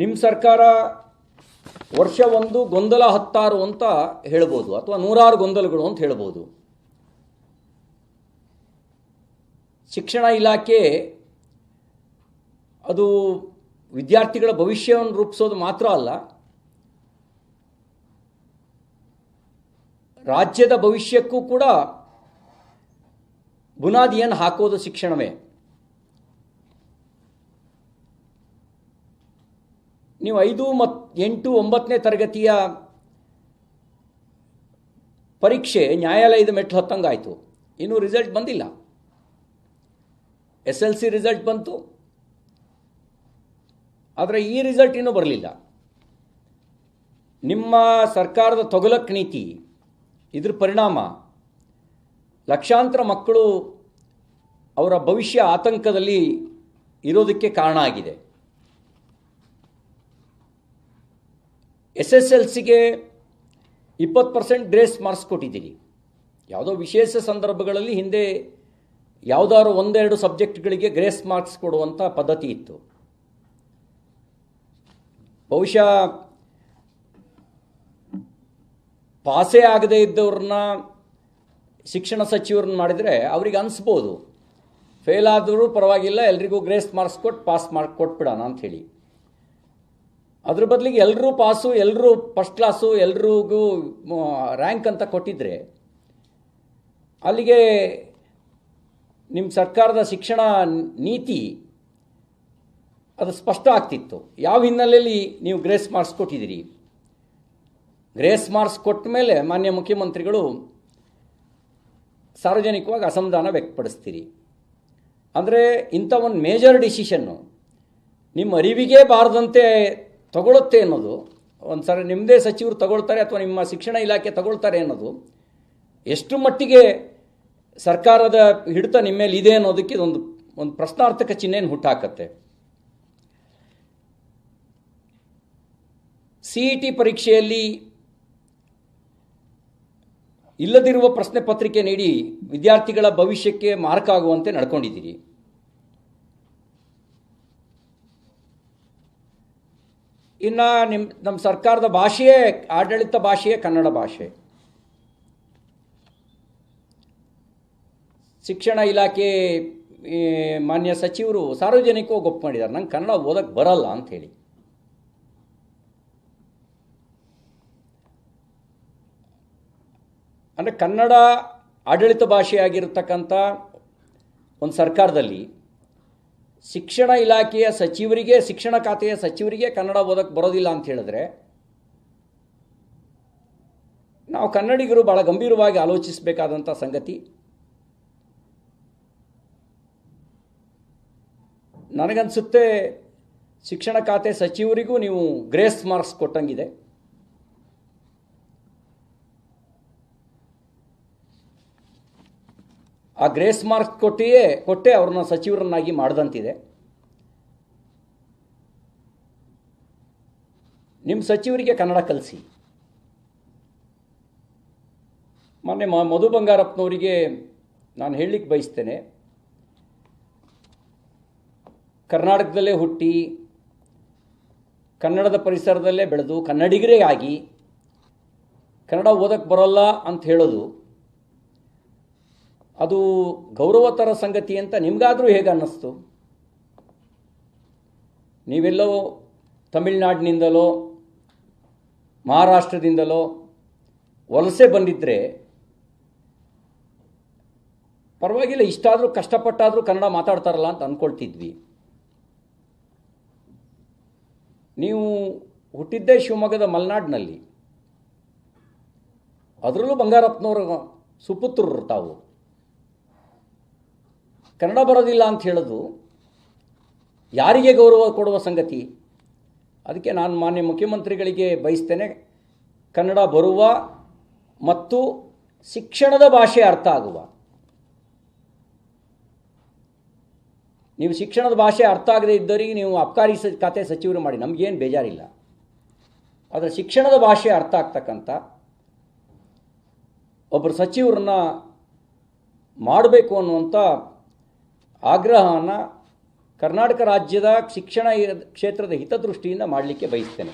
ನಿಮ್ಮ ಸರ್ಕಾರ ವರ್ಷ ಒಂದು ಗೊಂದಲ ಹತ್ತಾರು ಅಂತ ಹೇಳ್ಬೋದು, ಅಥವಾ ನೂರಾರು ಗೊಂದಲಗಳು ಅಂತ ಹೇಳ್ಬೋದು. ಶಿಕ್ಷಣ ಇಲಾಖೆ ಅದು ವಿದ್ಯಾರ್ಥಿಗಳ ಭವಿಷ್ಯವನ್ನು ರೂಪಿಸೋದು ಮಾತ್ರ ಅಲ್ಲ, ರಾಜ್ಯದ ಭವಿಷ್ಯಕ್ಕೂ ಕೂಡ ಬುನಾದಿಯನ್ನು ಹಾಕೋದು ಶಿಕ್ಷಣವೇ. ನೀವು ಐದು ಮತ್ತು ಎಂಟು ಒಂಬತ್ತನೇ ತರಗತಿಯ ಪರೀಕ್ಷೆ ನ್ಯಾಯಾಲಯದ ಮೆಟ್ಲು ಹತ್ತಂಗಾಯಿತು. ಇನ್ನೂ ರಿಸಲ್ಟ್ ಬಂದಿಲ್ಲ. ಎಸ್ ಎಲ್ ಸಿ ರಿಸಲ್ಟ್ ಬಂತು. ಆದರೆ ಈ ರಿಸಲ್ಟ್ ಇನ್ನೂ ಬರಲಿಲ್ಲ. ನಿಮ್ಮ ಸರ್ಕಾರದ ತೊಗಲಕ್ ನೀತಿ, ಇದ್ರ ಪರಿಣಾಮ, ಲಕ್ಷಾಂತರ ಮಕ್ಕಳು ಅವರ ಭವಿಷ್ಯ ಆತಂಕದಲ್ಲಿ ಇರೋದಕ್ಕೆ ಕಾರಣ ಆಗಿದೆ. ಎಸ್ ಎಸ್ ಎಲ್ ಸಿಗೆ ಇಪ್ಪತ್ತು ಪರ್ಸೆಂಟ್ ಗ್ರೇಸ್ ಮಾರ್ಕ್ಸ್ ಕೊಟ್ಟಿದ್ದೀನಿ ಯಾವುದೋ ವಿಶೇಷ ಸಂದರ್ಭಗಳಲ್ಲಿ ಹಿಂದೆ ಯಾವುದಾದ್ರು ಒಂದೆರಡು ಸಬ್ಜೆಕ್ಟ್ಗಳಿಗೆ ಗ್ರೇಸ್ ಮಾರ್ಕ್ಸ್ ಕೊಡುವಂಥ ಪದ್ಧತಿ ಇತ್ತು. ಬಹುಶಃ ಪಾಸೇ ಆಗದೇ ಇದ್ದವ್ರನ್ನ ಶಿಕ್ಷಣ ಸಚಿವರನ್ನ ಮಾಡಿದರೆ ಅವ್ರಿಗೆ ಅನಿಸ್ಬೋದು. ಫೇಲ್ ಆದರೂ ಪರವಾಗಿಲ್ಲ, ಎಲ್ರಿಗೂ ಗ್ರೇಸ್ ಮಾರ್ಕ್ಸ್ ಕೊಟ್ಟು ಪಾಸ್ ಮಾರ್ಕ್ ಕೊಟ್ಬಿಡೋಣ ಅಂಥೇಳಿ ಅದ್ರ ಬದಲಿಗೆ ಎಲ್ಲರೂ ಪಾಸು ಎಲ್ಲರೂ ಫಸ್ಟ್ ಕ್ಲಾಸು ಎಲ್ರಿಗೂ ರ್ಯಾಂಕ್ ಅಂತ ಕೊಟ್ಟಿದ್ರೆ ಅಲ್ಲಿಗೆ ನಿಮ್ಮ ಸರ್ಕಾರದ ಶಿಕ್ಷಣ ನೀತಿ ಅದು ಸ್ಪಷ್ಟ ಆಗ್ತಿತ್ತು. ಯಾವ ಹಿನ್ನೆಲೆಯಲ್ಲಿ ನೀವು ಗ್ರೇಸ್ ಮಾರ್ಕ್ಸ್ ಕೊಟ್ಟಿದ್ದೀರಿ? ಗ್ರೇಸ್ ಮಾರ್ಕ್ಸ್ ಕೊಟ್ಟ ಮೇಲೆ ಮಾನ್ಯ ಮುಖ್ಯಮಂತ್ರಿಗಳು ಸಾರ್ವಜನಿಕವಾಗಿ ಅಸಮಾಧಾನ ವ್ಯಕ್ತಪಡಿಸ್ತೀರಿ. ಅಂದರೆ ಇಂಥ ಒಂದು ಮೇಜರ್ ಡಿಸಿಷನ್ನು ನಿಮ್ಮ ಅರಿವಿಗೆ ಬಾರದಂತೆ ತಗೊಳುತ್ತೆ ಅನ್ನೋದು ಒಂದು ಸರಿ ನಿಮ್ಮದೇ ಸಚಿವರು ತಗೊಳ್ತಾರೆ ಅಥವಾ ನಿಮ್ಮ ಶಿಕ್ಷಣ ಇಲಾಖೆ ತಗೊಳ್ತಾರೆ ಅನ್ನೋದು, ಎಷ್ಟು ಮಟ್ಟಿಗೆ ಸರ್ಕಾರದ ಹಿಡಿತ ನಿಮ್ಮ ಮೇಲೆ ಇದೆ ಅನ್ನೋದಕ್ಕೆ ಇದೊಂದು, ಒಂದು ಪ್ರಶ್ನಾರ್ಥಕ ಚಿಹ್ನೆಯನ್ನು ಹುಟ್ಟಾಕತ್ತೆ. ಸಿ ಇ ಟಿ ಪರೀಕ್ಷೆಯಲ್ಲಿ ಇಲ್ಲದಿರುವ ಪ್ರಶ್ನೆ ಪತ್ರಿಕೆ ನೀಡಿ ವಿದ್ಯಾರ್ಥಿಗಳ ಭವಿಷ್ಯಕ್ಕೆ ಮಾರ್ಕ್ ಆಗುವಂತೆ ನಡ್ಕೊಂಡಿದ್ದೀರಿ. ಇನ್ನು ನಿಮ್ಮ ನಮ್ಮ ಸರ್ಕಾರದ ಭಾಷೆಯೇ, ಆಡಳಿತ ಭಾಷೆಯೇ ಕನ್ನಡ ಭಾಷೆ. ಶಿಕ್ಷಣ ಇಲಾಖೆ ಮಾನ್ಯ ಸಚಿವರು ಸಾರ್ವಜನಿಕವಾಗಿ ಒಪ್ಪು ಮಾಡಿದ್ದಾರೆ. ನಂಗೆ ಕನ್ನಡ ಓದಕ್ಕೆ ಬರಲ್ಲ ಅಂಥೇಳಿ ಅಂದರೆ ಕನ್ನಡ ಆಡಳಿತ ಭಾಷೆಯಾಗಿರ್ತಕ್ಕಂಥ ಒಂದು ಸರ್ಕಾರದಲ್ಲಿ ಶಿಕ್ಷಣ ಇಲಾಖೆಯ ಸಚಿವರಿಗೆ, ಶಿಕ್ಷಣ ಖಾತೆಯ ಸಚಿವರಿಗೆ ಕನ್ನಡ ಓದಕ್ಕೆ ಬರೋದಿಲ್ಲ ಅಂತ ಹೇಳಿದ್ರೆ, ನಾವು ಕನ್ನಡಿಗರು ಭಾಳ ಗಂಭೀರವಾಗಿ ಆಲೋಚಿಸಬೇಕಾದಂಥ ಸಂಗತಿ. ನನಗನ್ಸುತ್ತೆ ಶಿಕ್ಷಣ ಖಾತೆ ಸಚಿವರಿಗೂ ನೀವು ಗ್ರೇಸ್ ಮಾರ್ಕ್ಸ್ ಕೊಟ್ಟಂಗಿದೆ. ಆ ಗ್ರೇಸ್ ಮಾರ್ಕ್ಸ್ ಕೊಟ್ಟಿಯೇ, ಕೊಟ್ಟೆ ಅವ್ರನ್ನ ಸಚಿವರನ್ನಾಗಿ ಮಾಡಿದಂತಿದೆ. ನಿಮ್ಮ ಸಚಿವರಿಗೆ ಕನ್ನಡ ಕಲಿಸಿ. ಮೊನ್ನೆ ಮ, ಮಧು ಬಂಗಾರಪ್ಪನವರಿಗೆ ನಾನು ಹೇಳಲಿಕ್ಕೆ ಬಯಸ್ತೇನೆ. ಕರ್ನಾಟಕದಲ್ಲೇ ಹುಟ್ಟಿ, ಕನ್ನಡದ ಪರಿಸರದಲ್ಲೇ ಬೆಳೆದು, ಕನ್ನಡಿಗರೇ ಆಗಿ, ಕನ್ನಡ ಓದಕ್ಕೆ ಬರೋಲ್ಲ ಅಂತ ಹೇಳೋದು ಅದು ಗೌರವತರ ಸಂಗತಿ ಅಂತ ನಿಮಗಾದರೂ ಹೇಗೆ ಅನ್ನಿಸ್ತು? ನೀವೆಲ್ಲೋ ತಮಿಳ್ನಾಡಿನಿಂದಲೋ, ಮಹಾರಾಷ್ಟ್ರದಿಂದಲೋ ವಲಸೆ ಬಂದಿದ್ದರೆ ಪರವಾಗಿಲ್ಲ, ಇಷ್ಟಾದರೂ ಕಷ್ಟಪಟ್ಟಾದರೂ ಕನ್ನಡ ಮಾತಾಡ್ತಾರಲ್ಲ ಅಂತ ಅಂದ್ಕೊಳ್ತಿದ್ವಿ ನೀವು ಹುಟ್ಟಿದ್ದೇ ಶಿವಮೊಗ್ಗದ ಮಲೆನಾಡಿನಲ್ಲಿ. ಅದರಲ್ಲೂ ಬಂಗಾರಪ್ಪನವರ ಸುಪುತ್ರರು ತಾವು. ಕನ್ನಡ ಬರೋದಿಲ್ಲ ಅಂತ ಹೇಳೋದು ಯಾರಿಗೆ ಗೌರವ ಕೊಡುವ ಸಂಗತಿ? ಅದಕ್ಕೆ ನಾನು ಮಾನ್ಯ ಮುಖ್ಯಮಂತ್ರಿಗಳಿಗೆ ಬಯಸ್ತೇನೆ, ಕನ್ನಡ ಬರುವ ಮತ್ತು ಶಿಕ್ಷಣದ ಭಾಷೆ ಅರ್ಥ ಆಗುವ. ನೀವು ಶಿಕ್ಷಣದ ಭಾಷೆ ಅರ್ಥ ಆಗದೇ ಇದ್ದವರಿಗೆ ನೀವು ಅಬ್ಕಾರಿ ಸ, ಖಾತೆ ಸಚಿವರು ಮಾಡಿ, ನಮಗೇನು ಬೇಜಾರಿಲ್ಲ. ಆದರೆ ಶಿಕ್ಷಣದ ಭಾಷೆ ಅರ್ಥ ಆಗ್ತಕ್ಕಂಥ ಒಬ್ಬರು ಸಚಿವರನ್ನ ಮಾಡಬೇಕು ಅನ್ನುವಂಥ ಆಗ್ರಹವನ್ನು ಕರ್ನಾಟಕ ರಾಜ್ಯದ ಶಿಕ್ಷಣ ಕ್ಷೇತ್ರದ ಹಿತದೃಷ್ಟಿಯಿಂದ ಮಾಡಲಿಕ್ಕೆ ಬಯಸ್ತೇನೆ.